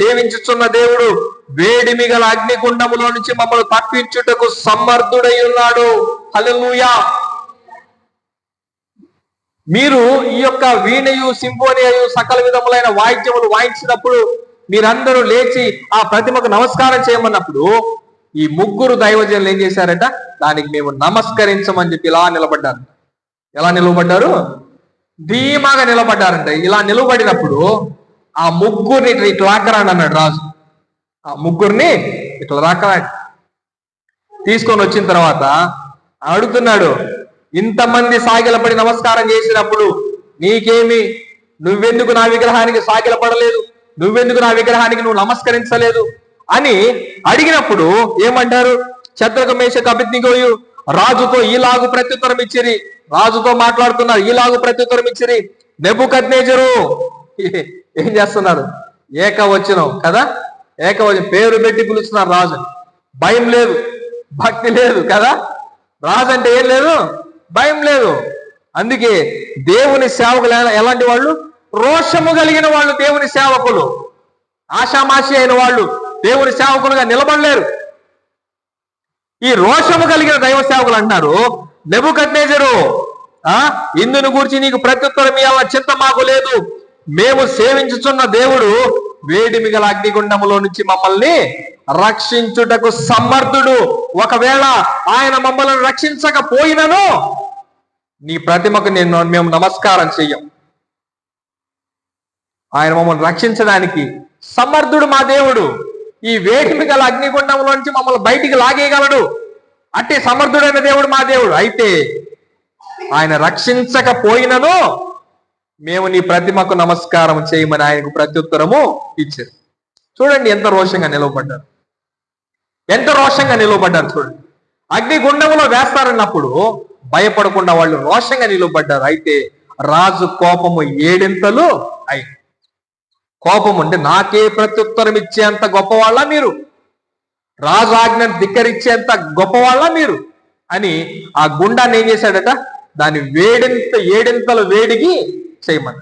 సేవించుచున్న దేవుడు వేడిమి గల అగ్నిగుండములో నుంచి మమ్మల్ని తప్పించుటకు సమర్థుడై ఉన్నాడు. హలలుయా మీరు ఈ యొక్క వీణయు సింఫోనియు సకల విధములైన వాయిద్యములు వాయించినప్పుడు మీరందరూ లేచి ఆ ప్రతిమకు నమస్కారం చేయమన్నప్పుడు ఈ ముగ్గురు దైవజనులు ఏం చేశారట? దానికి మేము నమస్కరించమని చెప్పి ఇలా నిలబడ్డారు. ఎలా నిలబడ్డారు? ధీమాగా నిలబడ్డారంట. ఇలా నిలబడినప్పుడు ఆ ముగ్గురిని ఇట్లా ఇట్లా రాకరాండి అన్నాడు రాజు. ఆ ముగ్గురిని ఇట్లా రాకరాండి తీసుకొని వచ్చిన తర్వాత అడుగుతున్నాడు ఇంతమంది సాగిలపడి నమస్కారం చేసినప్పుడు నీకేమి? నువ్వెందుకు నా విగ్రహానికి సాగిలపడలేదు? నువ్వెందుకు నా విగ్రహానికి నువ్వు నమస్కరించలేదు? అని అడిగినప్పుడు ఏమంటారు? చంద్రక మేష కపిత్నిగోయు రాజుతో ఈలాగు ప్రత్యుత్తరం ఇచ్చిరి. రాజుతో మాట్లాడుతున్నారు ఈలాగు ప్రత్యుత్తరం ఇచ్చిరి. నెబుకద్నేజరు. ఏం చేస్తున్నారు ఏకవచనం కదా? ఏకవచనం. పేరు పెట్టి పిలుస్తున్నారు రాజు. భయం లేదు. భక్తి లేదు కదా? రాజు అంటే ఏం లేదు? భయం లేదు. అందుకే దేవుని సేవకులు ఎలాంటి వాళ్ళు? రోషము కలిగిన వాళ్ళు దేవుని సేవకులు. ఆషామాషి అయిన వాళ్ళు దేవుని సేవకులుగా నిలబడలేరు. ఈ రోషము కలిగిన దైవ సేవకులు అంటున్నారు నెబుకద్నేజరు ఆ? ఇందును గురించి నీకు ప్రత్యుత్తరం ఇవ్వాల చింత మాకు లేదు. మేము సేవించుచున్న దేవుడు వేడిమిగల అగ్నిగుండములో నుంచి మమ్మల్ని రక్షించుటకు సమర్థుడు. ఒకవేళ ఆయన మమ్మల్ని రక్షించకపోయినను నీ ప్రతిమకు నేను మేము నమస్కారం చెయ్యం. ఆయన మమ్మల్ని రక్షించడానికి సమర్థుడు మా దేవుడు. ఈ వేడిమి గల అగ్నిగుండంలో నుంచి మమ్మల్ని బయటికి లాగేయగలడు. అంటే సమర్థుడైన దేవుడు మా దేవుడు. అయితే ఆయన రక్షించకపోయినను మేము నీ ప్రతిమకు నమస్కారం చేయమని ఆయనకు ప్రత్యుత్తరము ఇచ్చారు. చూడండి ఎంత రోషంగా నిలవబడ్డారు. ఎంత రోషంగా నిలవబడ్డారు చూడండి. అగ్నిగుండంలో వేస్తారన్నప్పుడు భయపడకుండా వాళ్ళు రోషంగా నిలవబడ్డారు. అయితే రాజు కోపము ఏడింతలు అయింది. కోపం అంటే నాకే ప్రత్యుత్తరం ఇచ్చేంత గొప్పవాళ్ళ మీరు. రాజు ఆజ్ఞను ధిక్కరించేంత గొప్పవాళ్ళ మీరు. అని ఆ గుండాన్ని ఏం చేశాడట? దాని వేడింత ఏడింతలు వేడిగి செய்மன்